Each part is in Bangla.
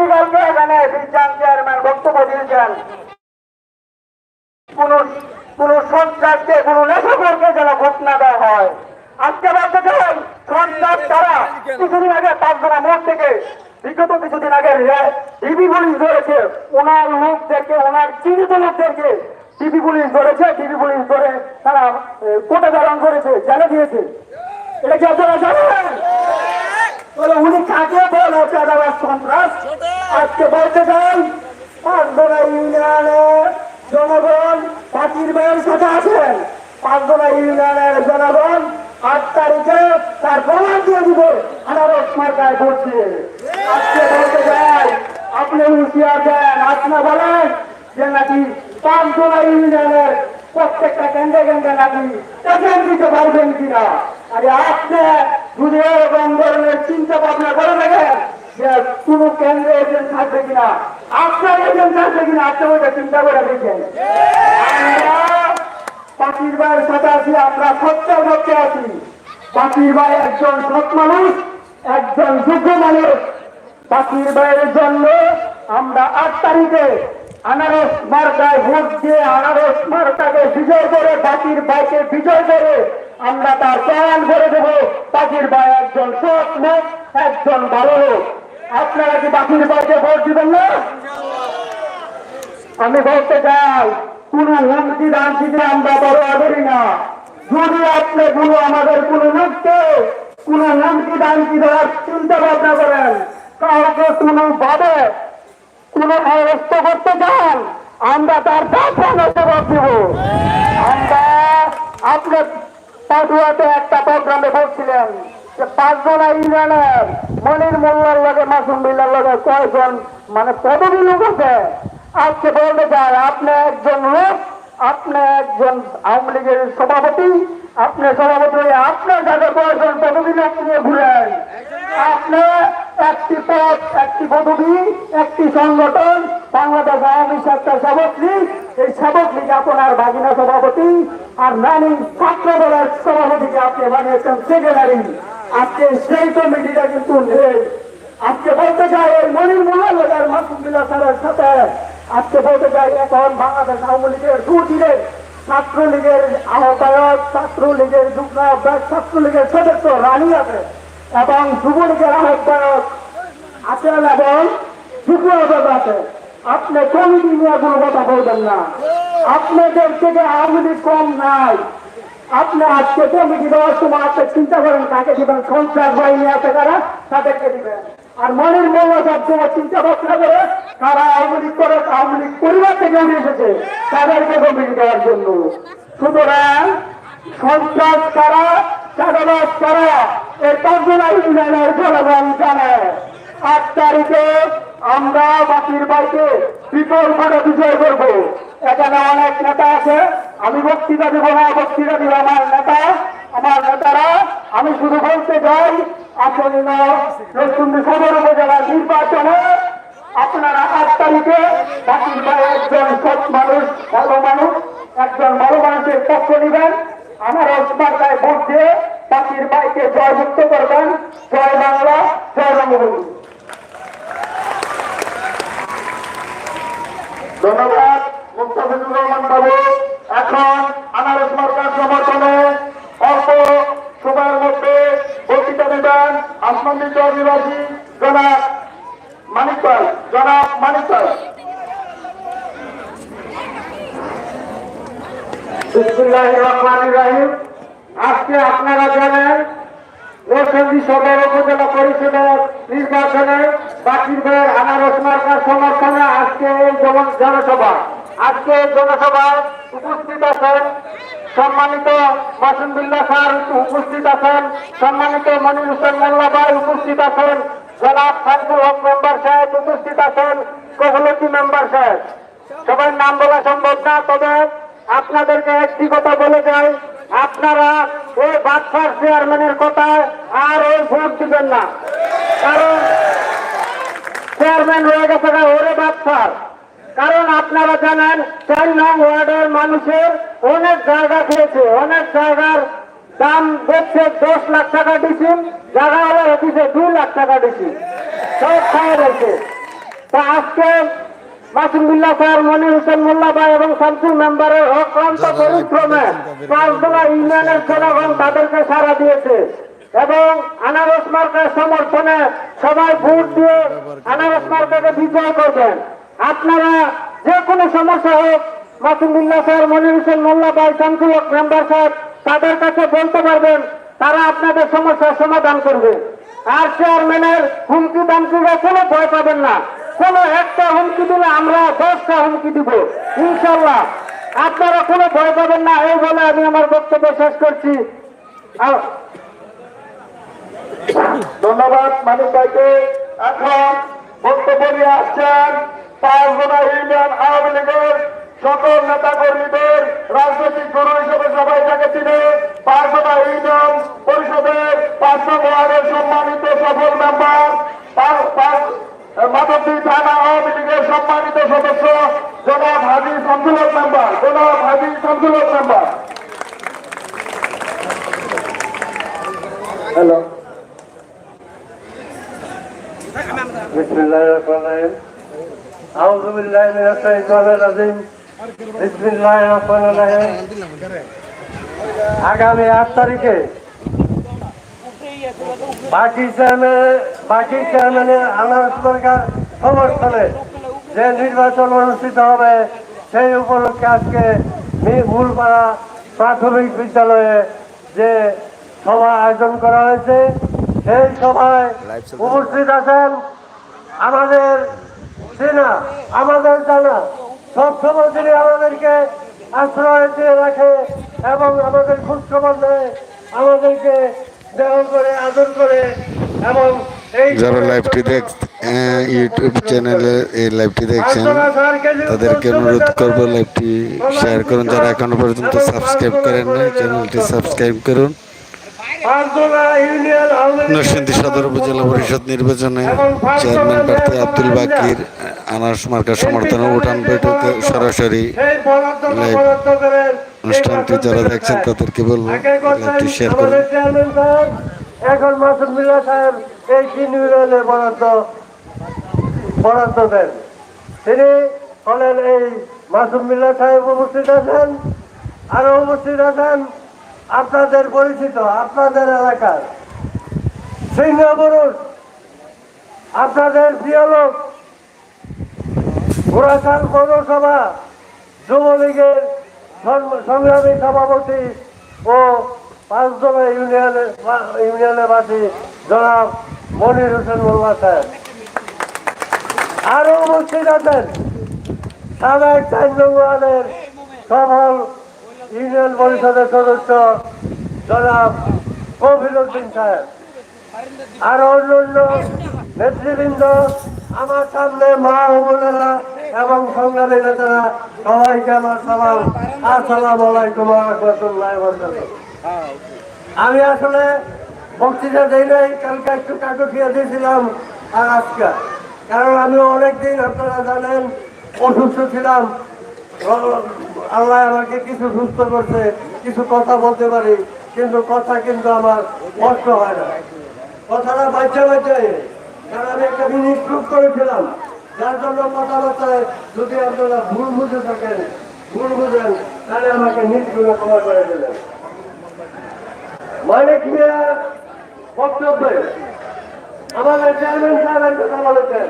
আগামীকালকে এখানে বিজ্ঞান চেয়ারম্যান বক্তব্য দিয়েছেন। কোন কোন সন্ত্রাসকে, কোন নেশাকরকে যেন ভোট না দেওয়া হয়। আজকে বলতে চাই, সন্ত্রাস তারা কিছুদিন আগে পাঁচজনা মোট থেকে, বিগত কিছুদিন আগে ডিবি পুলিশ ধরেছে। ওনার লোকদেরকে, ওনার চিহ্নিত লোকদেরকে ডিবি পুলিশ ধরেছে। ডিবি পুলিশ ধরে তারা কোটা ধারণ করেছে, জেলে দিয়েছে। এটা কি আপনারা জানেন? উনি কাকে বলে? চাঁদাবাজ সন্ত্রাস? আজকে বলতে চাই পাঁচদোনা ইউনিয়নের জনগণ পাখির ভাইয়ের সাথে আছেন পাঁচদোনা ইউনিয়নের জনগণ, আট তারিখে তার প্রমাণ দিয়ে দিব আনারস মার্কায় ভোট আজকে বলতে চাই আপনি হুঁশিয়ার দেন, আপনি বলেন যে নাকি পাঁচদোনা ইউনিয়নের প্রত্যেকটা কেন্দ্রে কেন্দ্রে নাকি এজেন্ট দিতে পারবেন কিনা? আরে আপনি যদি এরকম ধরনের চিন্তা ভাবনা করে থাকেন কোন কেন্দ্রে এজেন্ট থাকবে কিনা? আপনার এজেন্ট থাকবে কিনা? আপনি ওইটা চিন্তা করে দেখেন। পাখির ভাইয়ের সাথে আমরা সত্যের পক্ষে আছি। পাখির ভাই একজন সৎ মানুষ, একজন যোগ্য মানুষ। পাখির ভাইয়ের জন্য আমরা আট তারিখে আনারস মার্কায় ভোট দিয়ে আনারস মার্কাকে বিজয় করে, পাখির ভাইকে বিজয় করে আমরা তার প্রাণ করে দেব। পাখির ভাই একজন সৎ লোক, একজন ভালো লোক। আপনারা কি পাখির ভাইকে ভোট দিবেন না? আমি বলতে চাই, কোন হুমকি দামকিতে আমরা বড় করি না। যদি আপনি কোনো আমাদের কোন লোককে কোন হুমকি দামকি দেওয়ার চিন্তা ভাবনা করেন, কাউকে কোনো ভাবে কোন অবস্থা করতে চান, আমরা তার প্রাণে জবাব দিব। আমরা আপনার পাটুয়াতে একটা প্রোগ্রামে বলছিলেন মানে আপনি একজন লোক আপনি একজন আওয়ামী লীগের সভাপতি, আপনি সভাপতি হয়ে আপনার কাছে কয়েকজন পদবী নিয়ে ঘুরেন আপনি একটি পদ, একটি পদবী, একটি সংগঠন, বাংলাদেশ আওয়ামী সত্তা সেবক লীগ। এই সেবক লীগ আপনার বাগিনা সভাপতি আর নানি ছাত্র দলের সভাপতিকে আপনি বানিয়েছেন সেক্রেটারি। আজকে সেই কমিটিটা কিন্তু আজকে বলতে চাই এই মনির মোল্লার মাসুমুল্লাহ স্যারের সাথে আজকে বলতে চাই, এখন বাংলাদেশ আওয়ামী লীগের দুদিনের ছাত্রলীগের আহ্বায়ক, ছাত্রলীগের যুগ্ম আহ্বায়ক, ছাত্রলীগের সদস্য রানী আছে এবং যুবলীগের আহ্বায়ক আছেন এবং যুগ্ম আহ্বায়ক আছে। আপনি কমিটি নিয়ে কোনো কথা বলবেন না। আপনাদের থেকে আওয়ামী লীগ কম নাই। আপনি আজকে কমিটি দেওয়ার সময় আপনি চিন্তা করেন কাকে দিবেন? সন্ত্রাস বাহিনী আছে কারা? তাদেরকে দিবেন। আর মনের মোল্লা সবসময় চিন্তা ভাবনা করে তারা আওয়ামী লীগ করে, আওয়ামী লীগ পরিবার থেকে উঠে এসেছে তাদেরকে কমিটি দেওয়ার জন্য। সুতরাং সন্ত্রাস কারা চাঁদাবাজ কারা এই পাঁচজন ইউনিয়নের জনগণ জানে। আট তারিখে আমরা বাকির বাইকে বিপুল ভোটে বিজয় করব। এখানে অনেক নেতা আছে, আমি বক্তৃতা দিব না, বক্তৃতা দিব আমার নেতা। আমার নেতারা, আমি শুধু বলতে চাই, আসন্ন নতুন সদর উপজেলার নির্বাচনে আপনারা আট তারিখে বাকির ভাই একজন সৎ মানুষ, ভালো মানুষ, একজন ভালো মানুষের পক্ষ নেবেন। আমার অস্মার্কায় ভোট দিয়ে বাকির ভাইকে জয়যুক্ত করবেন জয় বাংলা জয় বঙ্গবন্ধু ধন্যবাদ মুস্তাফিজুর রহমান বাবু এখন আনারস মার্কার সমর্থনে অল্প সময়ের মধ্যে বক্তৃতা দেবেন আসমান্দিত অধিবাসী জনাব মানিক ভাই জনাব মানিক ভাই বিসমুল্লাহ রহমান রাহিম আজকে আপনারা জানেন নরসিংদী সদর উপজেলা পরিষদের বাকির ভাইয়ের আনারস মার্কার সমর্থনে আজকে এই জন- জনসভা। আজকে জনসভায় উপস্থিত আছেন সম্মানিত মাসুমদুল্লাহ স্যার উপস্থিত আছেন, সম্মানিত মনির হোসেন মোল্লা ভাই উপস্থিত আছেন, জনাব সাইফুল হক মেম্বার সাহেব উপস্থিত আছেন, কহলতি মেম্বার সাহেব। সবার নাম বলা সম্ভব না, তবে আপনাদেরকে একটি কথা বলে যাই, আপনারা ওই বাদশার চেয়ারম্যানের কথায় আর ওই ভোট দিবেন না। কারণ চেয়ারম্যান হয়ে গেছে ওরে কারণ আপনারা জানেন চার নং ওয়ার্ডের মানুষের অনেক জায়গা খেয়েছে অনেক জায়গার দাম দেখছে দশ লাখ টাকা দিছি জায়গা হলে দিছে দুই লাখ টাকা দিছি সব খাওয়া রয়েছে তা আজকে মাসুমুল্লাহ স্যার মনির হোসেন মোল্লা ভাই এবং শামসুল মেম্বারের অক্লান্ত পরিশ্রমে পাঁচদোলা ইউনিয়নের জনগণ তাদেরকে সারা দিয়েছে। এবং আনারস মার্কের সমর্থনে সবাই ভোট দিয়ে আনারস মার্কেটে বিজয় করবেন। আপনারা যে কোনো সমস্যা হোক মাসুমুল্লাহ স্যার, মনির হোসেন, মোল্লা ভাই শামসুল মেম্বার সাহেব, তাদের কাছে বলতে পারবেন, তারা আপনাদের সমস্যার সমাধান করবে। আর চেয়ারম্যানের হুমকি দামকিরা কোনো ভয় পাবেন না। কোন একটা হুমকি দিলে আমরা দশটা হুমকি দিব। ইনশাল্লাহ। আপনারা কোনো ভয় পাবেন না, এই বলে আমি আমার বক্তব্য শেষ করছি। ধন্যবাদ মানুষ ভাইকে। এখন বক্তব্য নিয়ে আসছেন পাঁচজনা ইউনিয়ন আওয়ামী লীগের সকল নেতা কর্মীদের রাজনৈতিক গুরু হিসেবে সবাই তাকে চিনে। পাঁচজনা ইউনিয়ন পরিষদের পাঁচশো ওয়ার্ডের সম্মানিত সফল মেম্বার মাধবদী থানা আওয়ামী লীগের সম্মানিত সদস্য, জনাব হাজি শামসুলক মেম্বার, জনাব হাজি শামসুলক মেম্বার। হ্যালো। بسم الله الرحمن الرحيم أعوذ بالله من الشيطان الرجيم بسم الله الرحمن الرحيم আগামী আট তারিখে বাকি চেয়ারম্যান বাকি চেয়ারম্যানের আনারস সরকার সমর্থনে যে নির্বাচন অনুষ্ঠিত হবে সেই উপলক্ষে আজকে মি- মূলপাড়া প্রাথমিক বিদ্যালয়ে যে সভা আয়োজন করা হয়েছে সেই সভায় উপস্থিত আছেন আমাদের চেনা আমাদের জানা সবসময় তিনি আমাদেরকে আশ্রয় দিয়ে রাখে এবং আমাদের খোঁজখবর নেয় আমাদেরকে আদর করে এবং যারা লাইভটি দেখ ইউটিউব চ্যানেলে এই লাইভটি দেখছেন, তাদেরকে অনুরোধ করব লাইভটি শেয়ার করুন। যারা এখনও পর্যন্ত সাবস্ক্রাইব করেন না চ্যানেলটি সাবস্ক্রাইব করুন পাঁচদোলা ইউনিয়ন আওয়ামী লীগ নরসিংদী সদর উপজেলা পরিষদ নির্বাচনে চেয়ারম্যান প্রার্থী আব্দুল বাকির আনারস মার্কার সমর্থনে উঠান বৈঠকে সরাসরি অনুষ্ঠানটি যারা দেখছেন তাদেরকে বলব শেয়ার করুন। এখন মাসুদ মিল্লা সাহেব এই তিন বরাদ্দ বরাদ্দ দেন। তিনি হলেন এই মাসুদ মিল্লা সাহেব উপস্থিত আছেন? আরও উপস্থিত আছেন? আপনাদের পরিচিত, আপনাদের এলাকার। সিংহ পুরুষ আপনাদের প্রিয় লোক ঘোড়াশাল পৌরসভা, যুবলীগের সংগ্রামী সভাপতি ও পাঁচদলা ইউনিয়নের ইউনিয়নের বাসী জনাব মনির হোসেন মোল্লা সাহেব আরও উপস্থিত আছেন সাবেক চার সফল ইউনিয়ন পরিষদের সদস্য জনাব কফিল উদ্দিন সাহেব। আর অন্য অন্য নেতৃবৃন্দ, আমার সামনে মা বোনেরা এবং সংগ্রামী নেতারা, সবাইকে আমার সালাম। আসসালাম আলাইকুম আমি আসলে বক্তৃতা দিই নাই, কালকে একটু কাকঠিয়া দিয়েছিলাম আর আজকে। কারণ আমি অনেকদিন আপনারা জানেন, অসুস্থ ছিলাম। আল্লাহ আমাকে কিছু সুস্থ করছে, কিছু কথা বলতে পারি, কিন্তু কথা কিন্তু আমার কষ্ট হয় না। কথাটা বাচ্চা বাচ্চাই কারণ আমি একটা মিনিট প্রুভ করেছিলাম, যার জন্য কথাবার্তায় যদি আপনারা ভুল বুঝে থাকেন, ভুল বুঝেন, তাহলে আমাকে নিটগুলো ক্ষমা করে দেবেন। মানিক মিয়া, বক্তব্যে, আমাদের চেয়ারম্যান সাহেবের কথা বলেছেন।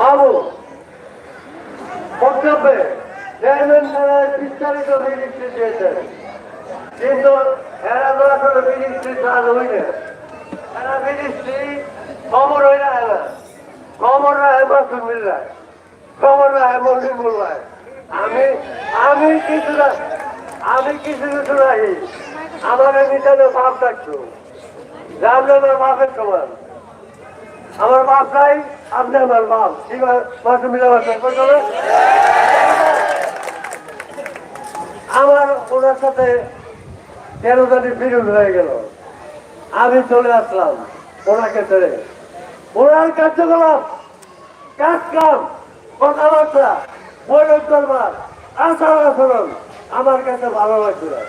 বাবু। বক্তব্যে চেয়ারম্যান বিস্তারিত মিনিস্ট্রি দিয়েছেন। কিন্তু এরা তো আসলে মিনিস্ট্রি কাজ হইলে এরা মিনিস্ট্রি খবর হইলে না। খবর রাখে মাসুম মিল্লায় খবর রাখে মন্দির মোল্লায় আমি আমি কিছু না, আমি কিছু কিছু রাখি। আমার মিটানে ভাব থাকতো। আমার বাপের সমান আমার বাপ নাই, আপনি আমার বাপ। ঠিক আছে? মিল্লা আমার ওনার সাথে তেরো জানি বিরোধ হয়ে গেল। আমি চলে আসলাম ওনাকে ছেড়ে। ওনার কার্যকলাপ কাজ কাম কথাবার্তা বৈঠক করবার আচার আচরণ আমার কাছে ভালো লাগছে না।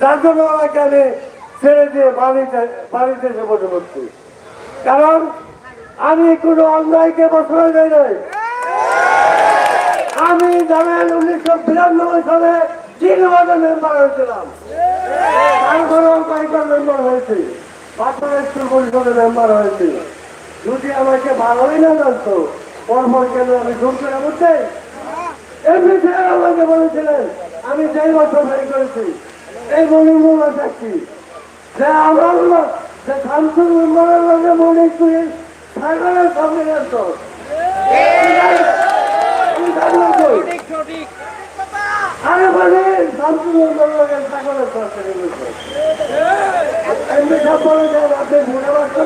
যার জন্য ওনাকে আমি ছেড়ে দিয়ে বাড়িতে বাড়িতে এসে বসে পড়ছি। কারণ আমি কোনো অন্যায়কে প্রশ্রয় দেয় নাই। আমি জানেন উনিশশো বিরানব্বই সালে তিন মেম্বার হয়েছিলাম। কয়েকবার মেম্বার হয়েছি। মেম্বার যদি আমাকে ভালোই না কেন আমি ঘুম করে এমনি আমাকে বলেছিলেন, আমি যেই বছর করেছি, এই যে আমার মনে তুই তুমি জানো কই? আরে বলে শামসুর মেম্বারের সাগরের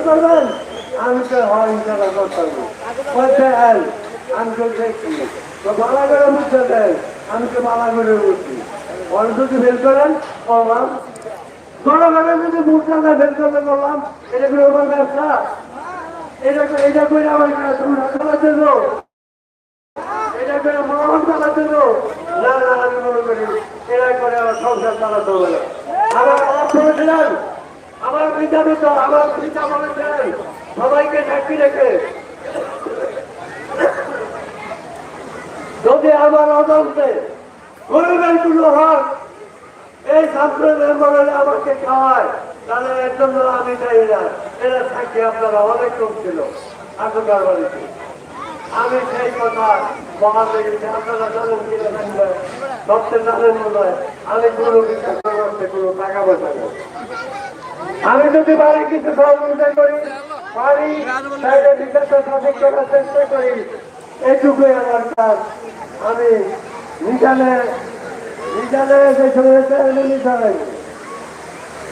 করবেন? আমি তো হয় হ্যাঁ আমি তো মালা করে বুঝতে যদি বের করেন, করলাম। যদি মুখটা বের করতে করলাম। এটা আমার ব্যবসা এটা করে এটা করে আমার তুমি চালাতে দো এটা করে মহান চালাতে দো না না আমি মনে করি এটা করে আমার সংসার চালাতে হবে। আমার বাপ বলেছিলেন আমার পিতা তো আমার পিতা বলেছিলেন সবাইকে সাক্ষী রেখে। যদি আমার অজান্তে গরিবের কোনো হক এই ছাত্রের মেম্বারের আমাকে খাওয়ায়। তাহলে এর জন্য আমি চাই না। এরা থাকি আপনারা অনেক কম ছিল বাড়িতে। আমি সেই কথা আমি যদি বাড়ি কিছু সহযোগিতা করি করার চেষ্টা করি, এইটুকুই আমার কাজ। আমি শুনেছে নিজানে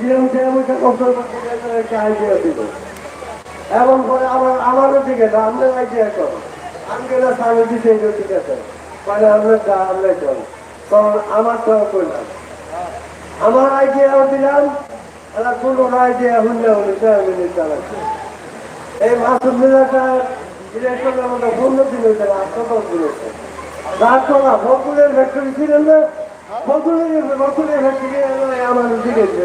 আমি কষ্ট একটা আইডিয়া দিল। এমন করে আমার আমারও দিকে না আপনার আইডিয়া করো আমি গেলে সামনে দিতে এই ঠিক আছে। মানে আমরা যা আমরা চল তখন আমার তো করলাম আমার আইডিয়াও দিলাম এরা কোনো আইডিয়া হইলে হলে আমি এই মাসুর মিলাটা ডিরেক্টরের মধ্যে পনেরো দিন হয়েছে আটশো দিন হয়েছে রাতবেলা ফকুলের ফ্যাক্টরি ছিলেন না? ফকুলের ফকুলের ফ্যাক্টরি আমার দিয়েছে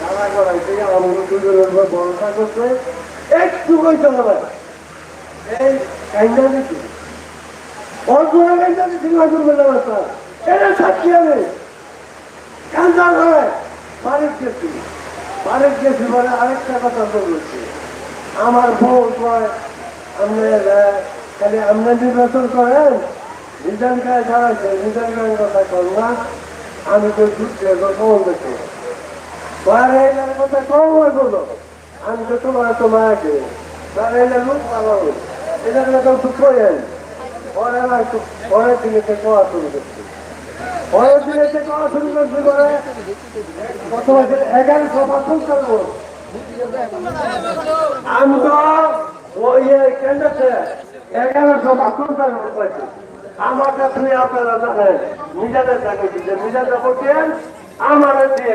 কর তারা করাইছে আমাকে দুজনের উপর ভরসা করছে একটু কইতে হবে। এই কাইন্দা আমি। বাড়ির বলে আরেকটা কথা আমার বউ কয় নির্বাচন করেন? গায়ে ছাড়াইছে নিজাম গায়ের কথা কর না। আমি তো যুদ্ধে কম দেখি। বাইরে এলার কথা কম হয় বলো আমি তো তোমার তো মায়াকে বাইরে এলে লোক ভালো এটা তো দুঃখ হয় পরে পরের দিনে কোয়া শুরু করছি। পরের দিনে কোয়া শুরু করছি করে কত বছর এগারোশো বছর করব। আমি তো ওই কেন্দ্রতে এগারোশো বাথরুম পাইছি আমার কাছে আপনারা জানেন, নিজেদের চাকরি যে নিজেদের বলছেন আমার দিয়ে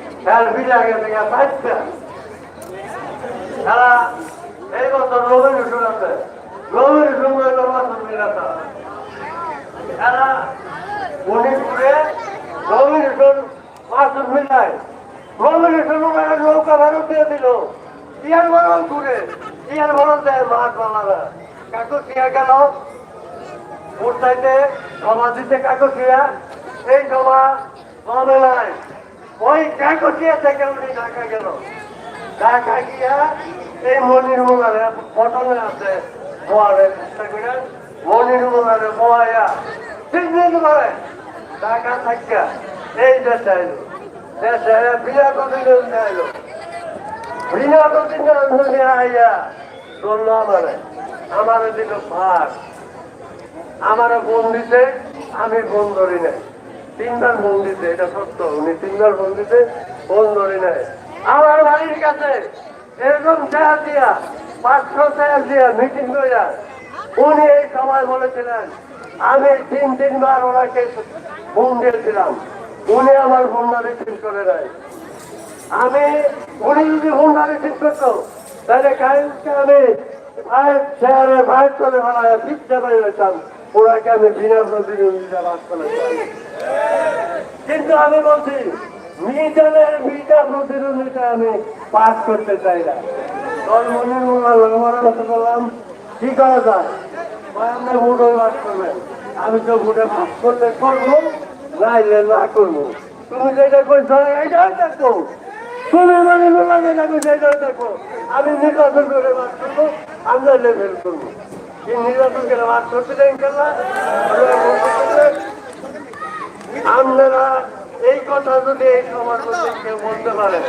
খেয়াল ফিরে আগে থেকে পাচ্ছে তারা এই বছর রবিন শুরু আছে। রবিন শুরু হইল বাসন মিলাতা তারা মণিপুরে রবিন শুরু বাসন মিলায় রবিন শুরু মানে নৌকা ভারত দিয়ে দিল। ইয়ার বরণ ঘুরে, ইয়ার বরণ দেয় মাছ বানারা কাকু সিয়া গেল। ভোট চাইতে সভা দিতে কাকু সিয়া এই সভা কমে নাই। ওই কাকু কিয়া থেকে উনি ঢাকা গেল। ঢাকা গিয়া এই মনির মোলারে পটনে আছে মোয়ারে চেষ্টা মনির মোলারে মোয়াইয়া তিন দিন পরে ঢাকা থাকিয়া এই দেশে আইলো। দেশে বিনা প্রতিদিন আইলো। বিনা প্রতিদিন আইয়া বলল আমারে আমারে দিল ভাগ আমার বোন দিতে আমি বোন ধরি নাই। তিনবার বোন দিতে এটা সত্য, উনি তিনবার বোন দিতে বোন ধরি নাই আমার বাড়ির কাছে এরকম চেয়ার দিয়া, পাঁচশো চেয়ার দিয়া মিটিং করিয়া উনি এই সময় বলেছিলেন, আমি তিন, তিনবার ওনাকে বোন দিয়েছিলাম। উনি আমার বোনটা রিসিভ করে নাই। আমি, উনি যদি হুন্ডা রিসিভ করতো, তাহলে কালকে আমি ফাইভ চেয়ারে ফাইভ করে ফেলায় পিঠটা পাই আমি বিনা প্রতিদ্বন্দ্বিতা করে? কিন্তু আমি বলছি আমি পাস করতে চাই না। তোর মনে বললাম আমি তো ভোটে পাস করলে করব, নাইলে না করব। তুমি যেটা করছ এইটাই দেখো। তুমি মানে না সেইটাই দেখো। আমি নির্বাচন করে বাস করব, আমরা লেভেল করব। বাস করতে আপনারা এই কথা যদি এই সমাজ মধ্যে কেউ বলতে পারেন।